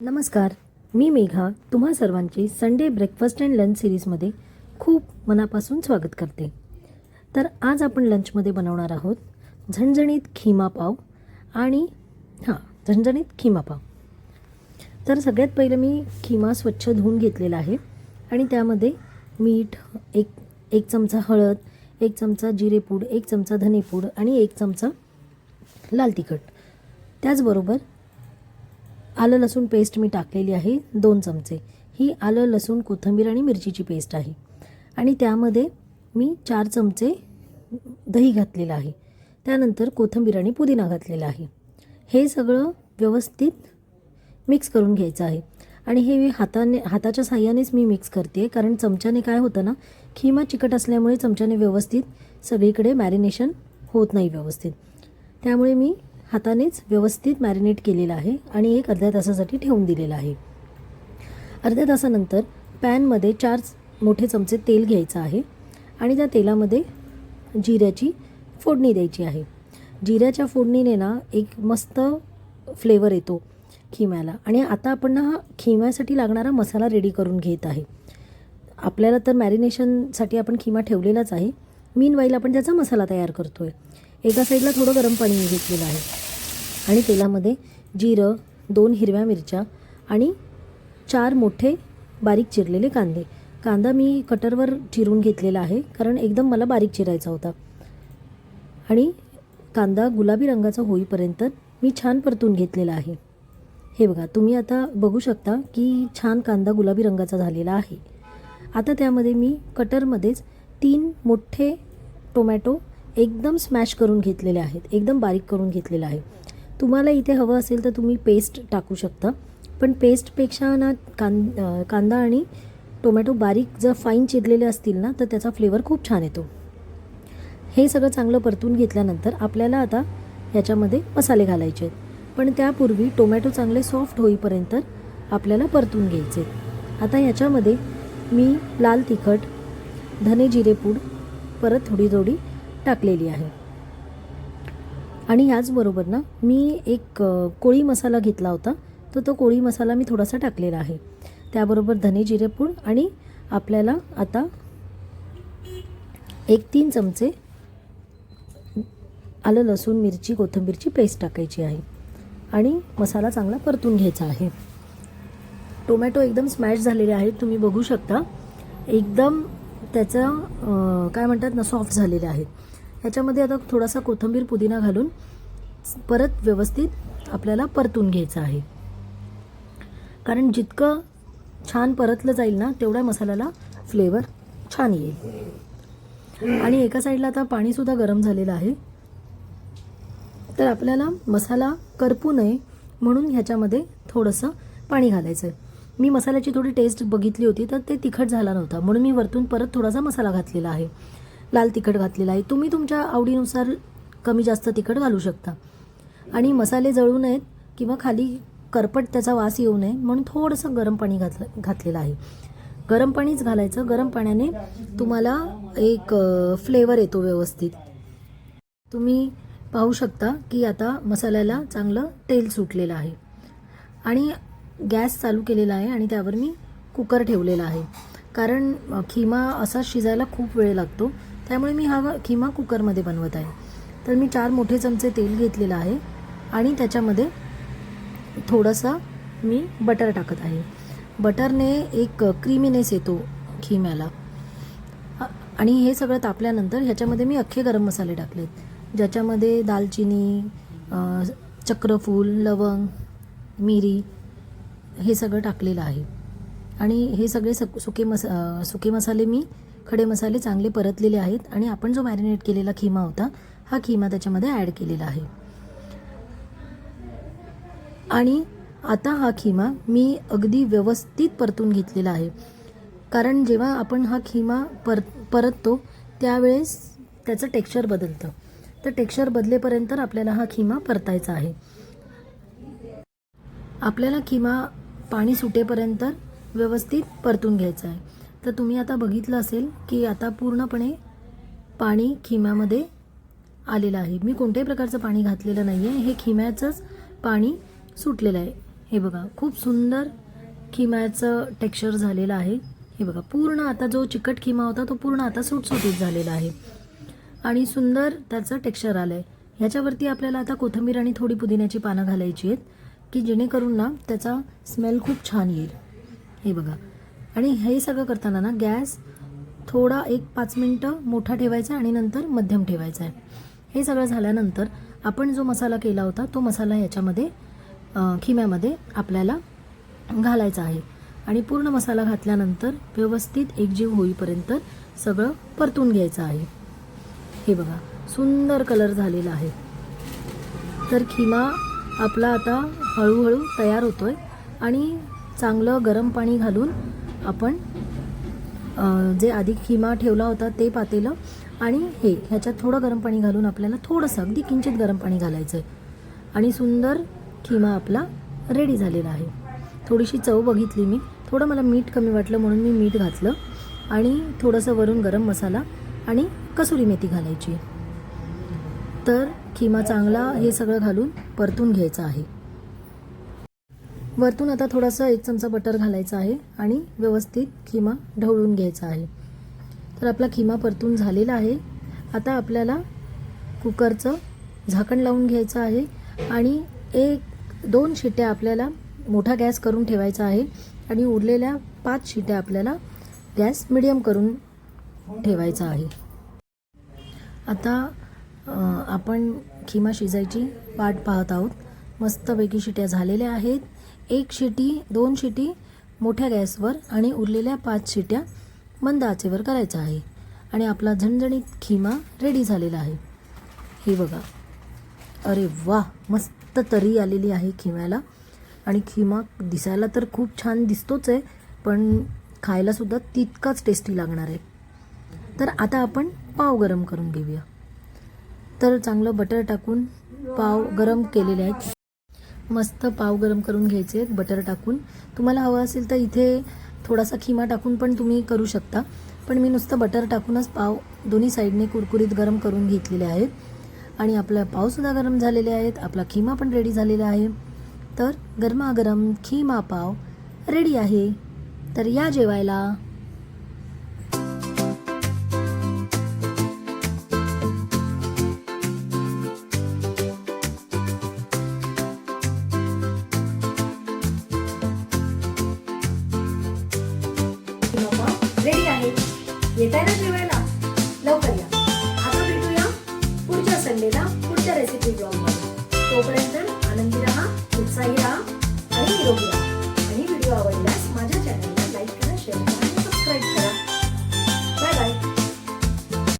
नमस्कार मी मेघा तुम्हा सर्वांचे संडे ब्रेकफास्ट अँड लंच सिरीजमध्ये खूप मनापासून स्वागत करते. तर आज आपण लंचमध्ये बनवणार आहोत झणझणीत खिमा पाव आणि हां झणझणीत खिमा पाव. तर सगळ्यात पहिलं मी खिमा स्वच्छ धुवून घेतलेला आहे आणि त्यामध्ये मीठ एक एक चमचा हळद एक चमचा जिरेपूड एक चमचा धनेपूड आणि एक चमचा लाल तिखट. त्याचबरोबर आलं लसूण पेस्ट मी टाकलेली आहे दोन चमचे. ही आलं लसूण कोथिंबीर आणि मिरचीची पेस्ट आहे. आणि त्यामध्ये मी चार चमचे दही घातलेलं आहे. त्यानंतर कोथिंबीर आणि पुदिना घातलेला आहे. हे सगळं व्यवस्थित मिक्स करून घ्यायचं आहे. आणि हे मी हाताने हाताच्या साह्यानेच मी मिक्स करते कारण चमच्याने काय होतं ना खिमा चिकट असल्यामुळे चमच्याने व्यवस्थित सगळीकडे मॅरिनेशन होत नाही व्यवस्थित. त्यामुळे मी हातानेच व्यवस्थित मॅरिनेट केलेलं आहे आणि एक अर्ध्या तासासाठी ठेवून दिलेलं आहे. अर्ध्या तासानंतर पॅनमध्ये चार मोठे चमचे तेल घ्यायचं आहे आणि त्या तेलामध्ये जिऱ्याची फोडणी द्यायची आहे. जिऱ्याच्या फोडणीने ना एक मस्त फ्लेवर येतो खिम्याला आणि आता आपण ना हा खिम्यासाठी लागणारा मसाला रेडी करून घेत आहे. आपल्याला तर मॅरिनेशनसाठी आपण खिमा ठेवलेलाच आहे. मीन वाईल आपण त्याचा मसाला तयार करतो आहे एका साईडला थोडं गरम पाणी मी घेतलेलं आहे. आणि तेलामध्ये जिरं दोन हिरव्या मिरच्या आणि चार मोठे बारीक चिरलेले कांदे. कांदा मी कटरवर चिरून घेतलेला आहे कारण एकदम मला बारीक चिरायचा होता. आणि कांदा गुलाबी रंगाचा होईपर्यंत मी छान परतून घेतलेला आहे. हे बघा तुम्ही आता बघू शकता की छान कांदा गुलाबी रंगाचा झालेला आहे. आता त्यामध्ये मी कटरमध्येच तीन मोठे टोमॅटो एकदम स्मॅश करून घेतलेले आहेत एकदम बारीक करून घेतलेलं आहे. तुम्हाला इथे हवं असेल तर तुम्ही पेस्ट टाकू शकता. पण पेस्टपेक्षा ना कां कांदा आणि टोमॅटो बारीक जर फाईन चिरलेले असतील ना तर त्याचा फ्लेवर खूप छान येतो. हे सगळं चांगलं परतून घेतल्यानंतर आपल्याला आता ह्याच्यामध्ये मसाले घालायचे आहेत. पण त्यापूर्वी टोमॅटो चांगले सॉफ्ट होईपर्यंत आपल्याला परतून घ्यायचे आता ह्याच्यामध्ये मी लाल तिखट धने जिरेपूड परत थोडी थोडी टाकलेली आहे. आणि याचबरोबर ना मी एक कोळी मसाला घेतला होता. तर तो कोळी मसाला मी थोडासा टाकलेला आहे. त्याबरोबर धने जिरेपूड आणि आपल्याला आता एक तीन चमचे आलं लसूण मिरची कोथिंबीरची पेस्ट टाकायची आहे. आणि मसाला चांगला परतून घ्यायचा आहे. टोमॅटो एकदम स्मॅश झालेले आहेत तुम्ही बघू शकता. एकदम त्याचं काय म्हणतात ना सॉफ्ट झालेले आहेत. ह्याच्यामध्ये आता थोडासा कोथिंबीर पुदिना घालून परत व्यवस्थित आपल्याला परतून घ्यायचं आहे. कारण जितकं छान परतलं जाईल ना तेवढ्या मसाल्याला फ्लेवर छान येईल. आणि एका साईडला आता पाणीसुद्धा गरम झालेलं आहे. तर आपल्याला मसाला करपू नये म्हणून ह्याच्यामध्ये थोडंसं पाणी घालायचं आहे मी मसाल्याची थोडी टेस्ट बघितली होती तर ते तिखट झाला नव्हता. म्हणून मी वरतून परत थोडासा मसाला घातलेला आहे. लाल तिखट घातलेला आहे. तुम्ही तुमच्या आवडीनुसार कमी जास्त तिखट घालू शकता. आणि मसाले जळू नयेत किंवा खाली करपट त्याचा वास येऊ नये म्हणून थोडंसं गरम पाणी घातलं घातलेलं आहे. गरम पाणीच घालायचं. गरम पाण्याने तुम्हाला एक फ्लेवर येतो व्यवस्थित. तुम्ही पाहू शकता की आता मसाल्याला चांगलं तेल सुटलेलं आहे. आणि गॅस चालू केलेला आहे आणि त्यावर मी कुकर ठेवलेला आहे. कारण खिमा असा शिजायला खूप वेळ लागतो. त्यामुळे मी हा खिमा कुकरमध्ये बनवत आहे. तर मी चार मोठे चमचे तेल घेतलेलं आहे आणि त्याच्यामध्ये थोडंसं मी बटर टाकत आहे. बटरने एक क्रीमीनेस येतो खिम्याला. आणि हे सगळं तापल्यानंतर ह्याच्यामध्ये मी अख्खे गरम मसाले टाकलेत. ज्याच्यामध्ये दालचिनी चक्रफूल लवंग मिरी हे सगळं टाकलेलं आहे. आणि हे सगळे सक सुके मस सुके मसाले मी खडे मसाले चांगले परतलेले आहेत आणि आपण जो मॅरिनेट केलेला खिमा होता हा खिमा त्याच्यामध्ये ॲड केलेला आहे. आणि आता हा खिमा मी अगदी व्यवस्थित परतून घेतलेला आहे. कारण जेव्हा आपण हा खिमा पर परततो त्यावेळेस त्याचं टेक्स्चर बदलतं. तर टेक्स्चर बदलेपर्यंत आपल्याला हा खिमा परतायचा आहे. आपल्याला खिमा पाणी सुटेपर्यंत व्यवस्थित परतून घ्यायचं आहे. तर तुम्ही आता बघितलं असेल की आता पूर्णपणे पाणी खिम्यामध्ये आलेलं आहे. मी कोणत्याही प्रकारचं पाणी घातलेलं नाही आहे हे खिम्याचंच पाणी सुटलेलं आहे. हे बघा खूप सुंदर खिम्याचं टेक्स्चर झालेलं आहे. हे बघा पूर्ण आता जो चिकट खिमा होता तो पूर्ण आता सुटसुटीत झालेला आहे. आणि सुंदर त्याचं टेक्स्चर आलं आहे ह्याच्यावरती आपल्याला आता कोथिंबीर आणि थोडी पुदिन्याची पानं घालायची आहेत की जेणेकरून ना त्याचा स्मेल खूप छान येईल. हे बघा आणि हे सगळं करताना ना गॅस थोडा एक पाच मिनटं मोठा ठेवायचा आहे आणि नंतर मध्यम ठेवायचा आहे. हे सगळं झाल्यानंतर आपण जो मसाला केला होता तो मसाला ह्याच्यामध्ये खिम्यामध्ये आपल्याला घालायचा आहे. आणि पूर्ण मसाला घातल्यानंतर व्यवस्थित एकजीव होईपर्यंत सगळं परतून घ्यायचं आहे. हे बघा सुंदर कलर झालेला आहे. तर खिमा आपला आता हळूहळू तयार होतो आहे आणि चांगलं गरम पाणी घालून आपण जे आधी खिमा ठेवला होता ते पातेलं आणि हे ह्याच्यात थोडं गरम पाणी घालून आपल्याला थोडंसं अगदी किंचित गरम पाणी घालायचं आहे आणि सुंदर खिमा आपला रेडी झालेला आहे. थोडीशी चव बघितली मी. थोडं मला मीठ कमी वाटलं म्हणून मी मीठ घातलं आणि थोडंसं वरून गरम मसाला आणि कसुरी मेथी घालायची. तर खिमा चांगला हे सगळं घालून परतून घ्यायचं आहे. वरतून आता थोडासा एक चमचा बटर घालायचा आहे आणि व्यवस्थित खिमा ढवळून घ्यायचा आहे. तर आपला खिमा परतून झालेला आहे. आता आपल्याला कुकरचं झाकण लावून घ्यायचं आहे आणि एक दोन शिट्या आपल्याला मोठा गॅस करून ठेवायचा आहे आणि उरलेल्या पाच शिट्या आपल्याला गॅस मिडियम करून ठेवायचा आहे. आता आपण खिमा शिजायची वाट पाहत आहोत. मस्तपैकी शिट्या झालेल्या आहेत. एक शिटी दोन शिटी मोठ्या गॅसवर आणि उरलेल्या पाच शिट्या मंद आचेवर करायचा आहे. आणि आपला झणझणीत खिमा रेडी झालेला आहे. हे बघा. अरे वा मस्त तरी आलेली आहे खिम्याला. आणि खिमा दिसायला तर खूप छान दिसतोच आहे पण खायलासुद्धा तितकाच टेस्टी लागणार आहे. तर आता आपण पाव गरम करून घेऊया. तर चांगलं बटर टाकून पाव गरम केलेले आहेत. मस्त पाव गरम करून घ्यायचे आहेत बटर टाकून. तुम्हाला हवं असेल तर इथे थोडासा खिमा टाकून पण तुम्ही करू शकता. पण मी नुसतं बटर टाकूनच पाव दोन्ही साईडने कुरकुरीत गरम करून घेतलेले आहेत. आणि आपला पावसुद्धा गरम झालेले आहेत. आपला खिमा पण रेडी झालेला आहे. तर गरमागरम खिमा पाव रेडी आहे. तर या जेवायला. संडेला पुढच्या रेसिपी ब्लॉगमध्ये तोपर्यंत आनंदी